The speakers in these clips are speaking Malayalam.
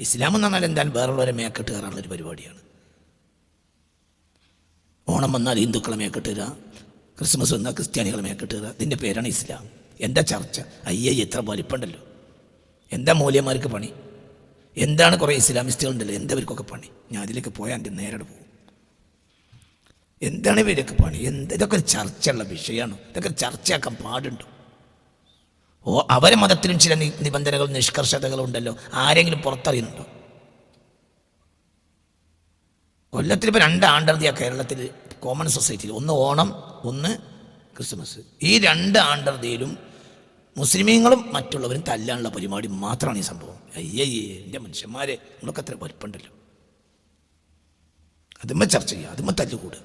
ഇസ്ലാം എന്ന് പറഞ്ഞാൽ എന്തായാലും വേറുള്ളവരെ മേക്കെട്ട് കയറാനുള്ളൊരു പരിപാടിയാണ്. ഓണം വന്നാൽ ഹിന്ദുക്കളെ മേക്കെട്ട് കയറുക ക്രിസ്മസ് വന്നാൽ ക്രിസ്ത്യാനികളെ മേക്കെട്ട് കയറുക ഇതിന്റെ പേരാണ് ഇസ്ലാം. എന്താ ചർച്ച? അയ്യേ എത്ര വലിപ്പുണ്ടല്ലോ എന്താ മൂല്യന്മാർക്ക് പണി? എന്താണ് കുറേ ഇസ്ലാമിസ്റ്റുകളുണ്ടല്ലോ എന്താ ഇവർക്കൊക്കെ പണി? ഞാൻ അതിലേക്ക് പോയാൽ എന്റെ നേരിട്ട് പോകും. എന്താണ് ഇവരൊക്കെ പണി? എന്ത്? ഇതൊക്കെ ചർച്ചയുള്ള വിഷയമാണ്. ഇതൊക്കെ ചർച്ചയാക്കാൻ പാടുണ്ടോ? ഓ അവരെ മതത്തിലും ചില നിബന്ധനകളും നിഷ്കർഷതകളും ഉണ്ടല്ലോ ആരെങ്കിലും പുറത്തറിയുന്നുണ്ടോ? കൊല്ലത്തിൽ ഇപ്പോൾ രണ്ട് ആണ്ടർതിയാണ് കേരളത്തിൽ കോമൺ സൊസൈറ്റിയിൽ. ഒന്ന് ഓണം ഒന്ന് ക്രിസ്മസ്. ഈ രണ്ട് ആണ്ടർതിയിലും മുസ്ലിമീങ്ങളും മറ്റുള്ളവരും തല്ലാനുള്ള പരിപാടി മാത്രമാണ് ഈ സംഭവം. അയ്യേ എന്റെ മനുഷ്യന്മാരെ നിങ്ങളൊക്കെ അത്ര വലിപ്പുണ്ടല്ലോ അതുമ്മ ചർച്ച ചെയ്യുക അതുമ്മ തല്ലുകൂടുക.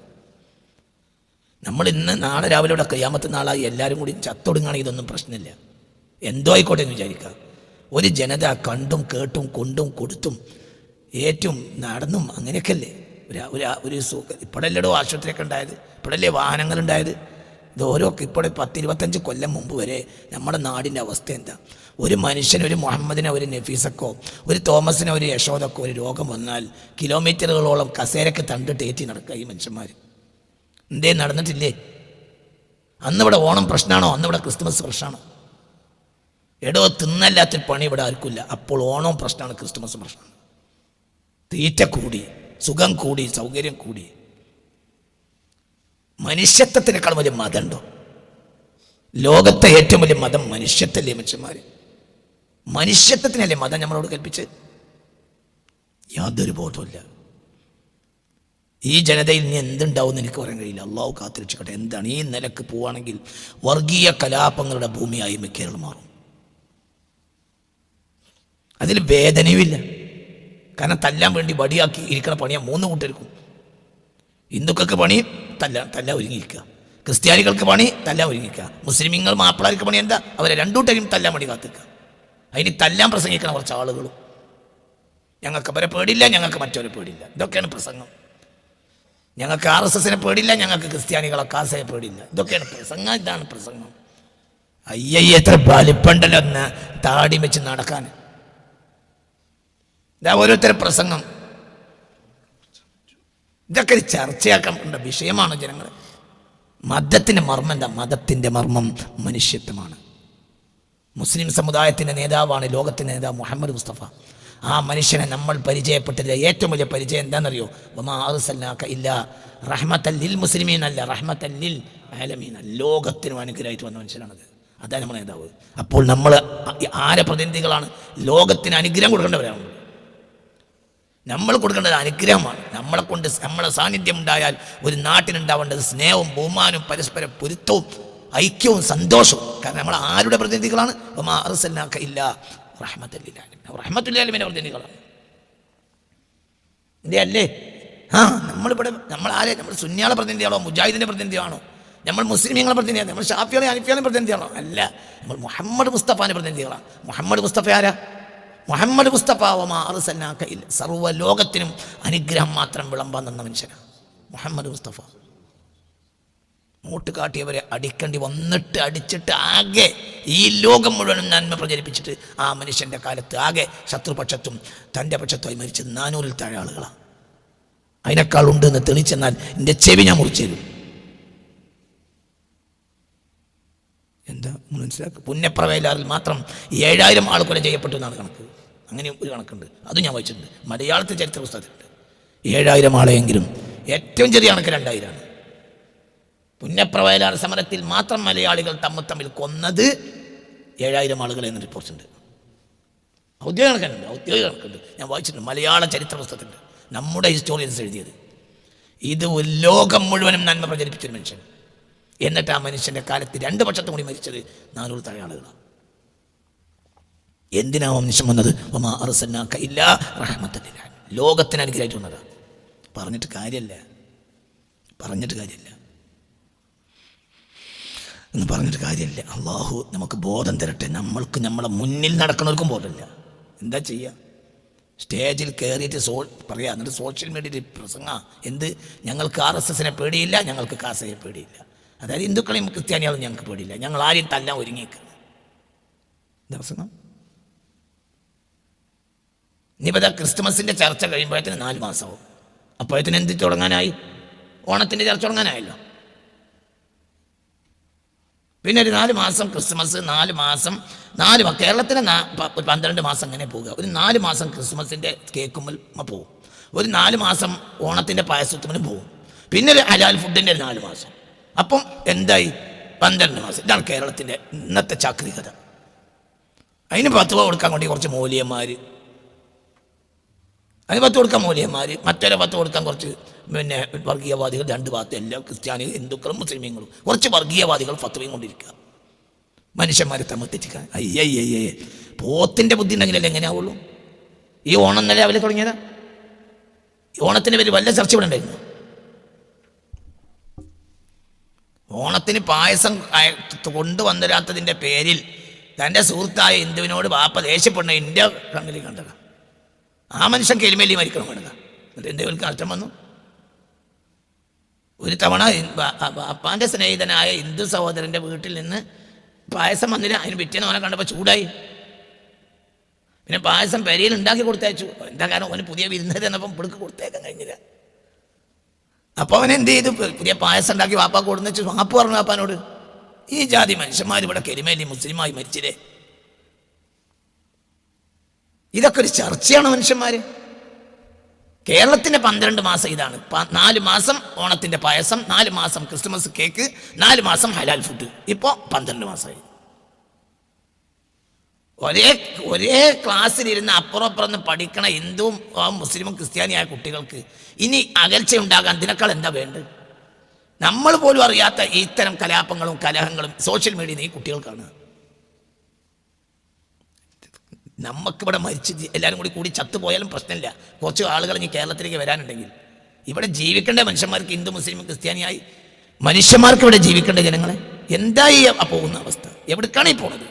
നമ്മൾ ഇന്ന് നാളെ രാവിലെ ഇവിടെ കയ്യാമത്തെ നാളായി എല്ലാവരും കൂടി ചത്തൊടുങ്ങുകയാണെങ്കിൽ ഇതൊന്നും പ്രശ്നമില്ല. എന്തോ ആയിക്കോട്ടെ എന്ന് വിചാരിക്കുക. ഒരു ജനത കണ്ടും കേട്ടും കൊണ്ടും കൊടുത്തും ഏറ്റും നടന്നും അങ്ങനെയൊക്കെയല്ലേ? ഒരു ഒരു ഒരു സുഖ ഇപ്പോഴല്ലടോ ആശുപത്രിയൊക്കെ ഉണ്ടായത്? ഇപ്പോഴല്ലേ വാഹനങ്ങളുണ്ടായത്? ഇത് ഓരോ ഇപ്പോൾ പത്ത് ഇരുപത്തഞ്ച് കൊല്ലം മുമ്പ് വരെ നമ്മുടെ നാടിന്റെ അവസ്ഥ എന്താ? ഒരു മനുഷ്യന് ഒരു മുഹമ്മദിനെ ഒരു നഫീസക്കോ ഒരു തോമസിനോ ഒരു യശോദക്കോ ഒരു രോഗം വന്നാൽ കിലോമീറ്ററുകളോളം കസേരക്ക് തണ്ടിട്ട് ഏറ്റി നടക്കുക ഈ മനുഷ്യന്മാർ. എന്തേ നടന്നിട്ടില്ലേ? അന്നിവിടെ ഓണം പ്രശ്നമാണോ? അന്നിവിടെ ക്രിസ്മസ് പ്രശ്നമാണോ? എടോ തിന്നല്ലാത്തൊരു പണി ഇവിടെ ആർക്കില്ല അപ്പോൾ ഓണവും പ്രശ്നമാണ് ക്രിസ്തുമസ് പ്രശ്നമാണ്. തീറ്റ കൂടി സുഖം കൂടി സൗകര്യം കൂടി. മനുഷ്യത്വത്തിനേക്കാൾ വലിയ മതമുണ്ടോ? ലോകത്തെ ഏറ്റവും വലിയ മതം മനുഷ്യത്തല്ലേ മനുഷ്യന്മാര്? മനുഷ്യത്വത്തിനല്ലേ മതം നമ്മളോട് കൽപ്പിച്ച് യാതൊരു ബോധമില്ല ഈ ജനതയിൽ നീ എന്തുണ്ടാവും എന്ന് എനിക്ക് പറയാൻ കഴിയില്ല. അള്ളാഹു കാത്തിരക്ഷിക്കട്ടെ എന്താണ്? ഈ നിലയ്ക്ക് പോവുകയാണെങ്കിൽ വർഗീയ കലാപങ്ങളുടെ ഭൂമിയായി കേരളം മാറും. അതിൽ വേദനയുമില്ല. കാരണം തല്ലാൻ വേണ്ടി വടിയാക്കി ഇരിക്കണ പണിയാ മൂന്ന് കൂട്ടർക്കും. ഹിന്ദുക്കൾക്ക് പണി തല്ല തല്ല ഒരുങ്ങിയിരിക്കുക ക്രിസ്ത്യാനികൾക്ക് പണി തല്ലാൻ ഒരുങ്ങിക്കുക മുസ്ലിമീങ്ങൾ മാപ്പിളാർക്ക് പണി എന്താ? അവരെ രണ്ടൂട്ടരും തല്ലാൻ വേണ്ടി കാത്തിക്കുക അതിന് തല്ലാൻ പ്രസംഗിക്കണം കുറച്ച് ആളുകളും. ഞങ്ങൾക്ക് അവരെ പേടില്ല ഞങ്ങൾക്ക് മറ്റവരെ പേടില്ല ഇതൊക്കെയാണ് പ്രസംഗം. ഞങ്ങൾക്ക് ആർ എസ് എസിനെ പേടില്ല ഞങ്ങൾക്ക് ക്രിസ്ത്യാനികളെ കാസയെ പേടില്ല ഇതൊക്കെയാണ് പ്രസംഗം ഇതാണ് പ്രസംഗം. അയ്യയ്യ എത്ര വലിപ്പുണ്ടല്ലോ ഒന്ന് താടി വെച്ച് നടക്കാൻ. ഇതാ ഓരോരുത്തരുടെ പ്രസംഗം. ഇതൊക്കെ ഒരു ചർച്ചയാക്കേണ്ട വിഷയമാണ് ജനങ്ങൾ മതത്തിന്റെ മർമ്മം എന്താ? മതത്തിന്റെ മർമ്മം മനുഷ്യത്വമാണ്. മുസ്ലിം സമുദായത്തിന്റെ നേതാവാണ് ലോകത്തിന്റെ നേതാവ് മുഹമ്മദ് മുസ്തഫ. ആ മനുഷ്യനെ നമ്മൾ പരിചയപ്പെട്ടില്ല ഏറ്റവും വലിയ പരിചയം എന്താണെന്നറിയോ? ഒമാസല്ലാക്ക ഇല്ല റഹ്മത്തല്ലിൽ മുസ്ലിമീൻ അല്ല റഹ്മത്തല്ലിൽ ആലമീൻ ലോകത്തിനും അനുഗ്രഹമായിട്ട് വന്ന മനുഷ്യനാണത്. അതാണ് നമ്മുടെ നേതാവ്. അപ്പോൾ നമ്മൾ ആരെ പ്രതിനിധികളാണ്? ലോകത്തിന് അനുഗ്രഹം കൊടുക്കേണ്ടവരാണ്. നമ്മൾ കൊടുക്കേണ്ടത് അനുഗ്രഹമാണ്. നമ്മളെ കൊണ്ട് നമ്മളെ സാന്നിധ്യം ഉണ്ടായാൽ ഒരു നാട്ടിനുണ്ടാവേണ്ടത് സ്നേഹവും ബഹുമാനവും പരസ്പര പൊരുത്തവും ഐക്യവും സന്തോഷവും. കാരണം നമ്മൾ ആരുടെ പ്രതിനിധികളാണ്? ഇല്ല റഹ്മത്തുല്ലാലിമിന്റെ പ്രതിനിധികളാണ്. അല്ലേ? ആ നമ്മളിവിടെ നമ്മൾ ആരെ നമ്മൾ സുന്യാളെ പ്രതിനിധിയാണോ മുജാഹിദിന്റെ പ്രതിനിധിയാണോ? നമ്മൾ മുസ്ലിമീങ്ങളെ പ്രതിനിധിയാണ്? നമ്മൾ ഷാഫിയാണ് അനിഫിയാളെ പ്രതിനിധിയാണോ? അല്ല നമ്മൾ മുഹമ്മദ് മുസ്തഫാന്റെ പ്രതിനിധികളാണ്. മുഹമ്മദ് മുസ്തഫ ആരാ? മുഹമ്മദ് മുസ്തഫ ഒമാ അറുസന്നാക്ക സർവ ലോകത്തിനും അനുഗ്രഹം മാത്രം വിളമ്പാൻ തന്ന മനുഷ്യനാണ് മുഹമ്മദ് മുസ്തഫ. മൂട്ട് കാട്ടിയവരെ അടിക്കേണ്ടി വന്നിട്ട് അടിച്ചിട്ട് ആകെ ഈ ലോകം മുഴുവനും നന്മ പ്രചരിപ്പിച്ചിട്ട് ആ മനുഷ്യന്റെ കാലത്ത് ആകെ ശത്രുപക്ഷത്തും തന്റെ പക്ഷത്തുമായി മരിച്ചത് നാനൂറിൽ താഴെ ആളുകളാണ് അതിനേക്കാൾ ഉണ്ട് എന്ന് തെളിച്ചെന്നാൽ എന്റെ ചെവി ഞാൻ മുറിച്ചു തരും. എന്താ? മനസ്സിലാക്കുക പുണ്യപ്രവേലാറിൽ മാത്രം ഏഴായിരം ആൾ കൊല ചെയ്യപ്പെട്ടു എന്നാണ് കണക്ക്. അങ്ങനെ ഒരു കണക്കുണ്ട്. അത് ഞാൻ വായിച്ചിട്ടുണ്ട്. മലയാളത്തെ ചരിത്ര പുസ്തകത്തിലുണ്ട്. ഏഴായിരം ആളെയെങ്കിലും ഏറ്റവും ചെറിയ കണക്ക് രണ്ടായിരമാണ് പുണ്യപ്രവയലാർ സമരത്തിൽ മാത്രം മലയാളികൾ തമ്മിൽ തമ്മിൽ കൊന്നത് ഏഴായിരം ആളുകൾ എന്ന് റിപ്പോർട്ടുണ്ട് ഔദ്യോഗിക കണക്കുണ്ട്. ഔദ്യോഗിക കണക്കുണ്ട്. ഞാൻ വായിച്ചിട്ടുണ്ട്. മലയാള ചരിത്ര പുസ്തകത്തിന്റെ നമ്മുടെ ഹിസ്റ്റോറിയൻസ് എഴുതിയത്. ഇത് ലോകം മുഴുവനും നന്മ പ്രചരിപ്പിച്ചൊരു മനുഷ്യൻ. എന്നിട്ട് ആ മനുഷ്യന്റെ കാലത്ത് രണ്ട് പക്ഷത്തും കൂടി മരിച്ചത് നാനൂറ് താഴെ ആളുകളാണ്. എന്തിനാ വംശം വന്നത്? ഒമാ അറുസന്നാക്ക ഇല്ല റഹമത്തല്ല ലോകത്തിന് അനുഗ്രഹമായിട്ട് വന്നതാണ് പറഞ്ഞിട്ട് കാര്യമല്ല പറഞ്ഞിട്ട് കാര്യമല്ല എന്ന് പറഞ്ഞിട്ട് കാര്യമില്ല അള്ളാഹു നമുക്ക് ബോധം തരട്ടെ. നമ്മൾക്ക് നമ്മളെ മുന്നിൽ നടക്കുന്നവർക്കും ബോധമില്ല. എന്താ ചെയ്യുക സ്റ്റേജിൽ കയറിയിട്ട് സോ പറയാ എന്നിട്ട് സോഷ്യൽ മീഡിയയിൽ പ്രസംഗ. എന്ത്? ഞങ്ങൾക്ക് ആർ എസ് എസിനെ പേടിയില്ല ഞങ്ങൾക്ക് കാസയെ പേടിയില്ല. അതായത് ഹിന്ദുക്കളെയും ക്രിസ്ത്യാനികളും ഞങ്ങൾക്ക് പേടിയില്ല. ഞങ്ങൾ ആരെയും തല്ലാൻ ഒരുങ്ങിയിരിക്കുന്നത് ദിവസങ്ങൾ ഇനിയിപ്പോൾ ക്രിസ്തുമസിന്റെ ചർച്ച കഴിയുമ്പോഴത്തേന് നാല് മാസമാവും. അപ്പോഴത്തേന് എന്ത് തുടങ്ങാനായി? ഓണത്തിന്റെ ചർച്ച തുടങ്ങാനായല്ലോ. പിന്നെ ഒരു നാല് മാസം ക്രിസ്മസ് നാല് മാസം നാല് കേരളത്തിലെ പന്ത്രണ്ട് മാസം അങ്ങനെ പോവുക ഒരു നാല് മാസം ക്രിസ്മസിന്റെ കേക്കുമ്പോൾ പോവും. ഒരു നാല് മാസം ഓണത്തിന്റെ പായസത്തിന് പോവും പിന്നെ ഒരു ഹലാൽ ഫുഡിന്റെ ഒരു നാല് മാസം. അപ്പം എന്തായി? പന്ത്രണ്ട് മാസം. ഇതാണ് കേരളത്തിന്റെ ഇന്നത്തെ ചാക്രികത. അതിന് പത്ത് രൂപ കൊടുക്കാൻ വേണ്ടി കുറച്ച് മൂല്യന്മാർ അതിന് പത്ത് കൊടുക്കാൻ മൂല്യന്മാർ മറ്റൊരു പത്ത് കൊടുക്കാൻ കുറച്ച് പിന്നെ വർഗീയവാദികൾ രണ്ട് ഭാഗത്ത് എല്ലാ ക്രിസ്ത്യാനി ഹിന്ദുക്കളും മുസ്ലിമീങ്ങളും. കുറച്ച് വർഗീയവാദികൾ ഫത്വയും കൊണ്ടിരിക്കുക. മനുഷ്യന്മാരെ തമ്മിൽ തെറ്റിക്കാൻ. അയ്യയ്യേ പോത്തിന്റെ ബുദ്ധി ഉണ്ടെങ്കിലല്ലേ എങ്ങനെയാവുള്ളൂ? ഈ ഓണം ഇന്നലെ രാവിലെ തുടങ്ങിയതാ? ഈ ഓണത്തിന് പേര് വല്ല ചർച്ച ഇവിടെ ഉണ്ടായിരുന്നു? ഓണത്തിന് പായസം കൊണ്ടു കൊണ്ടുവന്നിരാത്തതിന്റെ പേരിൽ തന്റെ സുഹൃത്തായ ഹിന്ദുവിനോട് വാപ്പ ദേഷ്യപ്പെടുന്ന ഇന്ത്യ കണ്ണിൽ കണ്ടത്. ആ മനുഷ്യൻ കെലിമേലി മരിക്കണം വേണ്ടത് എന്നിട്ട് എന്തെങ്കിലും നഷ്ടം വന്നു. ഒരു തവണ അപ്പാന്റെ സ്നേഹിതനായ ഹിന്ദു സഹോദരന്റെ വീട്ടിൽ നിന്ന് പായസം വന്നില്ല. അതിന് പിറ്റേന്ന് അവനെ കണ്ടപ്പോൾ ചൂടായി. പിന്നെ പായസം പെരയിൽ ഉണ്ടാക്കി കൊടുത്തയച്ചു. എന്താ കാരണം? അവന് പുതിയ വിരുന്നത് എന്നപ്പം പിടുക്ക് കൊടുത്തേക്കാൻ കഴിഞ്ഞില്ല. അപ്പോൾ അവൻ എന്ത് ചെയ്തു? പുതിയ പായസം ഉണ്ടാക്കി വാപ്പ കൊടുന്ന് വെച്ച് വാപ്പ് പറഞ്ഞു വാപ്പാനോട് ഈ ജാതി മനുഷ്യന്മാർ ഇവിടെ കരിമേലി മുസ്ലിമായി മരിച്ചില്ലേ? ഇതൊക്കെ ഒരു ചർച്ചയാണ് മനുഷ്യന്മാര്? കേരളത്തിന്റെ പന്ത്രണ്ട് മാസം ഇതാണ്. നാല് മാസം ഓണത്തിന്റെ പായസം നാല് മാസം ക്രിസ്മസ് കേക്ക് നാല് മാസം ഹലാൽ ഫുഡ്. ഇപ്പോൾ പന്ത്രണ്ട് മാസമായി. ഒരേ ഒരേ ക്ലാസ്സിലിരുന്ന് അപ്പുറം അപ്പുറം പഠിക്കണ ഹിന്ദുവും മുസ്ലിമും ക്രിസ്ത്യാനിയായ കുട്ടികൾക്ക് ഇനി അകൽച്ച ഉണ്ടാകാൻ ഇതിനേക്കാൾ എന്താ വേണ്ടത്? നമ്മൾ പോലും അറിയാത്ത ഇത്തരം കലാപങ്ങളും കലഹങ്ങളും സോഷ്യൽ മീഡിയയിൽ ഈ കുട്ടികൾക്കാണ്. നമുക്കിവിടെ മരിച്ച് എല്ലാവരും കൂടി കൂടി ചത്തുപോയാലും പ്രശ്നമില്ല. കുറച്ച് ആളുകൾ ഇനി കേരളത്തിലേക്ക് വരാനുണ്ടെങ്കിൽ. ഇവിടെ ജീവിക്കേണ്ട മനുഷ്യന്മാർക്ക് ഹിന്ദു മുസ്ലിം ക്രിസ്ത്യാനിയായി മനുഷ്യന്മാർക്ക് ഇവിടെ ജീവിക്കേണ്ട ജനങ്ങളെ എന്തായി പോകുന്ന അവസ്ഥ? എവിടേക്കാണ് ഈ പോണത്?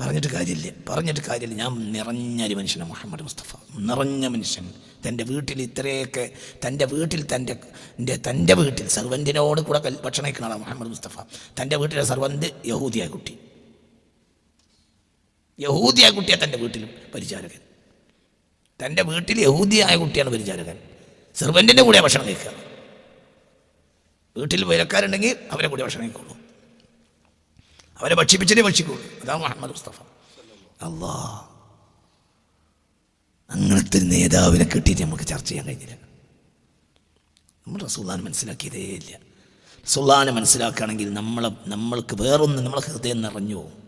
പറഞ്ഞിട്ട് കാര്യമില്ല. പറഞ്ഞിട്ട് കാര്യമില്ല. ഞാൻ നിറഞ്ഞൊരു മനുഷ്യനാണ് മുഹമ്മദ് മുസ്തഫ. നിറഞ്ഞ മനുഷ്യൻ. തന്റെ വീട്ടിൽ ഇത്രയൊക്കെ തന്റെ വീട്ടിൽ തന്റെ തന്റെ വീട്ടിൽ സർവന്റിനോട് കൂടെ ഭക്ഷണം കഴിക്കുന്ന മുഹമ്മദ് മുസ്തഫ. തന്റെ വീട്ടിലെ സർവന്റ് യഹൂദിയായ കുട്ടി. യഹൂദിയായ കുട്ടിയാണ് തന്റെ വീട്ടിൽ പരിചാരകൻ. തന്റെ വീട്ടിൽ യഹൂദിയായ കുട്ടിയാണ് പരിചാരകൻ. സെർവന്റിന്റെ കൂടെ ഭക്ഷണം കഴിക്കുക. വീട്ടിൽ വിലക്കാരുണ്ടെങ്കിൽ അവരെ കൂടെ ഭക്ഷണം കഴിക്കുള്ളൂ. അവരെ ഭക്ഷിപ്പിച്ചേ ഭക്ഷിക്കുള്ളൂ. അതാണ് മുഹമ്മദ് മുസ്തഫ. അല്ലാ അങ്ങനത്തെ നേതാവിനെ കിട്ടിയിട്ട് നമുക്ക് ചർച്ച ചെയ്യാൻ കഴിഞ്ഞില്ല. നമ്മൾ റസൂല്ലാനെ മനസ്സിലാക്കിയതേ ഇല്ല. റസൂല്ലാനെ മനസ്സിലാക്കുകയാണെങ്കിൽ നമ്മളെ നമ്മൾക്ക് വേറൊന്നും നമ്മളെ ഹൃദയം നിറഞ്ഞു പോകും.